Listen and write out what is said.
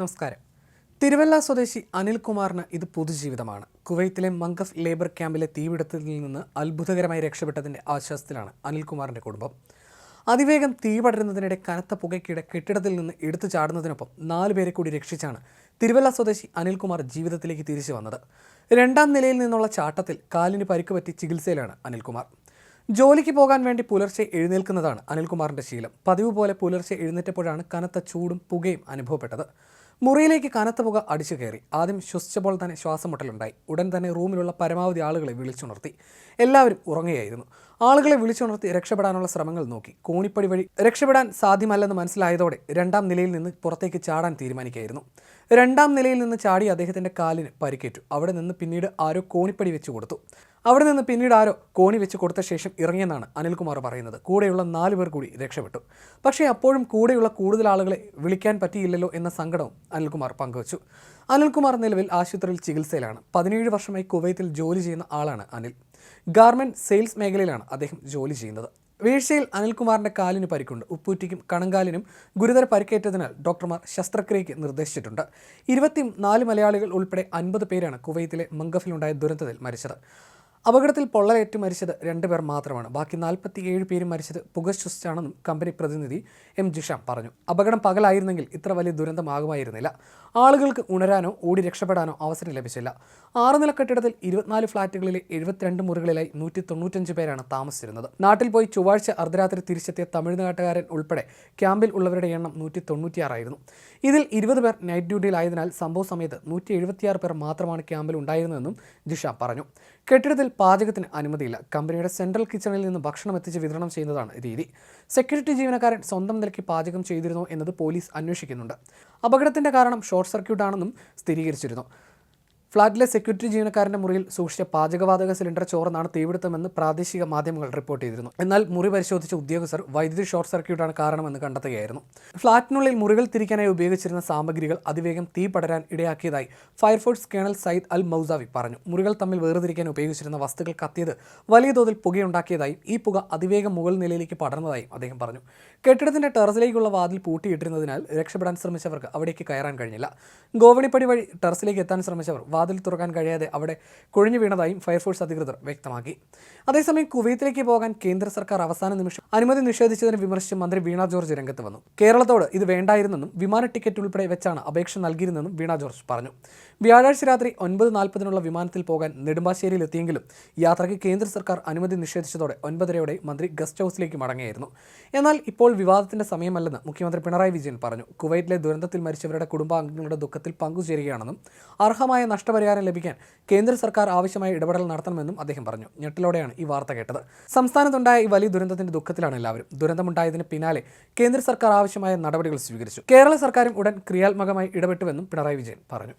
നമസ്കാരം. തിരുവല്ല സ്വദേശി അനിൽകുമാറിന് ഇത് പൊതുജീവിതമാണ്. കുവൈത്തിലെ മങ്കഫ് ലേബർ ക്യാമ്പിലെ തീപിടുത്തത്തിൽ നിന്ന് അത്ഭുതകരമായി രക്ഷപ്പെട്ടതിന്റെ ആശ്വാസത്തിലാണ് അനിൽകുമാറിന്റെ കുടുംബം. അതിവേഗം തീ പടരുന്നതിനിടെ കനത്ത പുകയ്ക്കിടെ കെട്ടിടത്തിൽ നിന്ന് എടുത്തു ചാടുന്നതിനൊപ്പം നാല് പേരെ കൂടി രക്ഷിച്ചാണ് തിരുവല്ല സ്വദേശി അനിൽകുമാർ ജീവിതത്തിലേക്ക് തിരിച്ചു വന്നത്. രണ്ടാം നിലയിൽ നിന്നുള്ള ചാട്ടത്തിൽ കാലിന് പരിക്ക് പറ്റി ചികിത്സയിലാണ് അനിൽകുമാർ. ജോലിക്ക് പോകാൻ വേണ്ടി പുലർച്ചെ എഴുന്നേൽക്കുന്നതാണ് അനിൽകുമാറിന്റെ ശീലം. പതിവ് പോലെ പുലർച്ചെ എഴുന്നേറ്റപ്പോഴാണ് കനത്ത ചൂടും പുകയും അനുഭവപ്പെട്ടത്. മുറിയിലേക്ക് കനത്ത പുക അടിച്ചു കയറി. ആദ്യം ശ്വസിച്ചപ്പോൾ തന്നെ ശ്വാസമുട്ടലുണ്ടായി. ഉടൻ തന്നെ റൂമിലുള്ള പരമാവധി ആളുകളെ വിളിച്ചുണർത്തി. എല്ലാവരും ഉറങ്ങുകയായിരുന്നു. ആളുകളെ വിളിച്ചുണർത്തി രക്ഷപ്പെടാനുള്ള ശ്രമങ്ങൾ നോക്കി. കോണിപ്പടി വഴി രക്ഷപ്പെടാൻ സാധ്യമല്ലെന്ന് മനസ്സിലായതോടെ രണ്ടാം നിലയിൽ നിന്ന് പുറത്തേക്ക് ചാടാൻ തീരുമാനിക്കുകയായിരുന്നു. രണ്ടാം നിലയിൽ നിന്ന് ചാടി അദ്ദേഹത്തിന്റെ കാലിന് പരിക്കേറ്റു. അവിടെ നിന്ന് പിന്നീട് ആരോ കോണിപ്പടി വെച്ചു കൊടുത്തു. അവിടെ നിന്ന് പിന്നീട് ആരോ കോണി വെച്ച് കൊടുത്ത ശേഷം ഇറങ്ങിയെന്നാണ് അനിൽകുമാർ പറയുന്നത്. കൂടെയുള്ള നാല് പേർ കൂടി രക്ഷപ്പെട്ടു. പക്ഷേ അപ്പോഴും കൂടെയുള്ള കൂടുതൽ ആളുകളെ വിളിക്കാൻ പറ്റിയില്ലല്ലോ എന്ന സങ്കടവും അനിൽകുമാർ പങ്കുവച്ചു. അനിൽകുമാർ നിലവിൽ ആശുപത്രിയിൽ ചികിത്സയിലാണ്. പതിനേഴ് വർഷമായി കുവൈത്തിൽ ജോലി ചെയ്യുന്ന ആളാണ് അനിൽ. ഗാർമെന്റ് സെയിൽസ് മേഖലയിലാണ് അദ്ദേഹം ജോലി ചെയ്യുന്നത്. വീഴ്ചയിൽ അനിൽകുമാറിന്റെ കാലിന് പരിക്കുണ്ട്. ഉപ്പൂറ്റിക്കും കണങ്കാലിനും ഗുരുതര പരിക്കേറ്റതിനാൽ ഡോക്ടർമാർ ശസ്ത്രക്രിയയ്ക്ക് നിർദ്ദേശിച്ചിട്ടുണ്ട്. ഇരുപത്തി നാല് മലയാളികൾ ഉൾപ്പെടെ അൻപത് പേരാണ് കുവൈത്തിലെ മംഗഫിലുണ്ടായ ദുരന്തത്തിൽ മരിച്ചത്. അപകടത്തിൽ പൊള്ളലേറ്റ് മരിച്ചത് രണ്ടുപേർ മാത്രമാണ്. ബാക്കി നാൽപ്പത്തിയേഴ് പേര് മരിച്ചത് പുക ശ്വസിച്ചാണെന്നും കമ്പനി പ്രതിനിധി എം ജിഷാം പറഞ്ഞു. അപകടം പകലായിരുന്നെങ്കിൽ ഇത്ര വലിയ ദുരന്തമാകുമായിരുന്നില്ല. ആളുകൾക്ക് ഉണരാനോ ഓടി രക്ഷപ്പെടാനോ അവസരം ലഭിച്ചില്ല. ആറ് നില കെട്ടിടത്തിൽ ഇരുപത്തിനാല് ഫ്ളാറ്റുകളിലെ എഴുപത്തിരണ്ട് മുറികളിലായി നൂറ്റി തൊണ്ണൂറ്റഞ്ച് പേരാണ് താമസിച്ചിരുന്നത്. നാട്ടിൽ പോയി ചൊവ്വാഴ്ച അർദ്ധരാത്രി തിരിച്ചെത്തിയ തമിഴ്നാട്ടുകാരൻ ഉൾപ്പെടെ ക്യാമ്പിൽ ഉള്ളവരുടെ എണ്ണം നൂറ്റി തൊണ്ണൂറ്റിയാറായിരുന്നു ഇതിൽ ഇരുപത് പേർ നൈറ്റ് ഡ്യൂട്ടിയിലായതിനാൽ സംഭവ സമയത്ത് നൂറ്റി എഴുപത്തിയാറ് പേർ മാത്രമാണ് ക്യാമ്പിൽ ഉണ്ടായിരുന്നതെന്നും ജിഷ പറഞ്ഞു. കെട്ടിടത്തിൽ പാചകത്തിന് അനുമതിയില്ല. കമ്പനിയുടെ സെൻട്രൽ കിച്ചണിൽ നിന്ന് ഭക്ഷണം എത്തിച്ച് വിതരണം ചെയ്യുന്നതാണ് രീതി. സെക്യൂരിറ്റി ജീവനക്കാരൻ സ്വന്തം നിലയ്ക്ക് പാചകം ചെയ്തിരുന്നു എന്നത് പോലീസ് അന്വേഷിക്കുന്നുണ്ട്. അപകടത്തിന്റെ കാരണം ഷോർട്ട് സർക്യൂട്ട് ആണെന്നും സ്ഥിരീകരിച്ചിരുന്നു. ഫ്ളാറ്റിലെ സെക്യൂരിറ്റി ജീവനക്കാരന്റെ മുറിയിൽ സൂക്ഷിച്ച പാചകവാതക സിലിണ്ടർ ചോർന്നാണ് തീപിടുത്തമെന്ന് പ്രാദേശിക മാധ്യമങ്ങൾ റിപ്പോർട്ട് ചെയ്തിരുന്നു. എന്നാൽ മുറി പരിശോധിച്ച ഉദ്യോഗസ്ഥർ വൈദ്യുതി ഷോർട്ട് സർക്യൂട്ടാണ് കാരണമെന്ന് കണ്ടെത്തുകയായിരുന്നു. ഫ്ളാറ്റിനുള്ളിൽ മുറികൾ തിരിക്കാനായി ഉപയോഗിച്ചിരുന്ന സാമഗ്രികൾ അതിവേഗം തീ പടരാൻ ഇടയാക്കിയതായി fire force colonel Sayyid Al Mousavi പറഞ്ഞു. മുറികൾ തമ്മിൽ വേർതിരിക്കാൻ ഉപയോഗിച്ചിരുന്ന വസ്തുക്കൾ കത്തിയത് വലിയ തോതിൽ പുകയുണ്ടാക്കിയതായും ഈ പുക അതിവേഗം മുകൾ നിലയിലേക്ക് പടർന്നതായും അദ്ദേഹം പറഞ്ഞു. കെട്ടിടത്തിന്റെ ടെറസിലേക്കുള്ള വാതിൽ പൂട്ടിയിട്ടിരുന്നതിനാൽ രക്ഷപ്പെടാൻ ശ്രമിച്ചവർക്ക് അവിടേക്ക് കയറാൻ കഴിഞ്ഞില്ല. ഗോവണിപ്പടി വഴി ടെറസിലേക്ക് എത്താൻ ശ്രമിച്ചവർ വാതിൽ തുറക്കാൻ കഴിയാതെ അവിടെ കുഴഞ്ഞു വീണതായും ഫയർഫോഴ്സ് അധികൃതർ വ്യക്തമാക്കി. അതേസമയം കുവൈത്തിലേക്ക് പോകാൻ കേന്ദ്ര സർക്കാർ അവസാന നിമിഷം അനുമതി നിഷേധിച്ചതിനെ വിമർശിച്ച് മന്ത്രി വീണ ജോർജ് രംഗത്ത് വന്നു. കേരളത്തോട് ഇത് വേണ്ടായിരുന്നെന്നും വിമാന ടിക്കറ്റ് ഉൾപ്പെടെ വെച്ചാണ് അപേക്ഷ നൽകിയിരുന്നെന്നും വീണ ജോർജ് പറഞ്ഞു. വ്യാഴാഴ്ച രാത്രി ഒൻപത് നാൽപ്പതിനുള്ള വിമാനത്തിൽ പോകാൻ നെടുമ്പാശ്ശേരിയിൽ എത്തിയെങ്കിലും യാത്രയ്ക്ക് കേന്ദ്ര സർക്കാർ അനുമതി നിഷേധിച്ചതോടെ ഒൻപതരയോടെ മന്ത്രി ഗസ്റ്റ് ഹൗസിലേക്ക് മടങ്ങിയായിരുന്നു. എന്നാൽ ഇപ്പോൾ വിവാദത്തിന്റെ സമയമല്ലെന്ന് മുഖ്യമന്ത്രി പിണറായി വിജയൻ പറഞ്ഞു. കുവൈറ്റിലെ ദുരന്തത്തിൽ മരിച്ചവരുടെ കുടുംബാംഗങ്ങളുടെ ദുഃഖത്തിൽ പങ്കുചേരുകയാണെന്നും അർഹമായ നഷ്ടപരിഹാരം ലഭിക്കാൻ കേന്ദ്ര സർക്കാർ ആവശ്യമായ ഇടപെടൽ നടത്തണമെന്നും അദ്ദേഹം പറഞ്ഞു. ഞെട്ടിലോടെയാണ് ഈ വാർത്ത കേട്ടത്. സംസ്ഥാനത്തുണ്ടായ ഈ വലിയ ദുരന്തത്തിന്റെ ദുഃഖത്തിലാണ് എല്ലാവരും. ദുരന്തമുണ്ടായതിന് പിന്നാലെ കേന്ദ്ര സർക്കാർ ആവശ്യമായ നടപടികൾ സ്വീകരിച്ചു. കേരള സർക്കാരും ഉടൻ ക്രിയാത്മകമായി ഇടപെട്ടുവെന്നും പിണറായി വിജയൻ പറഞ്ഞു.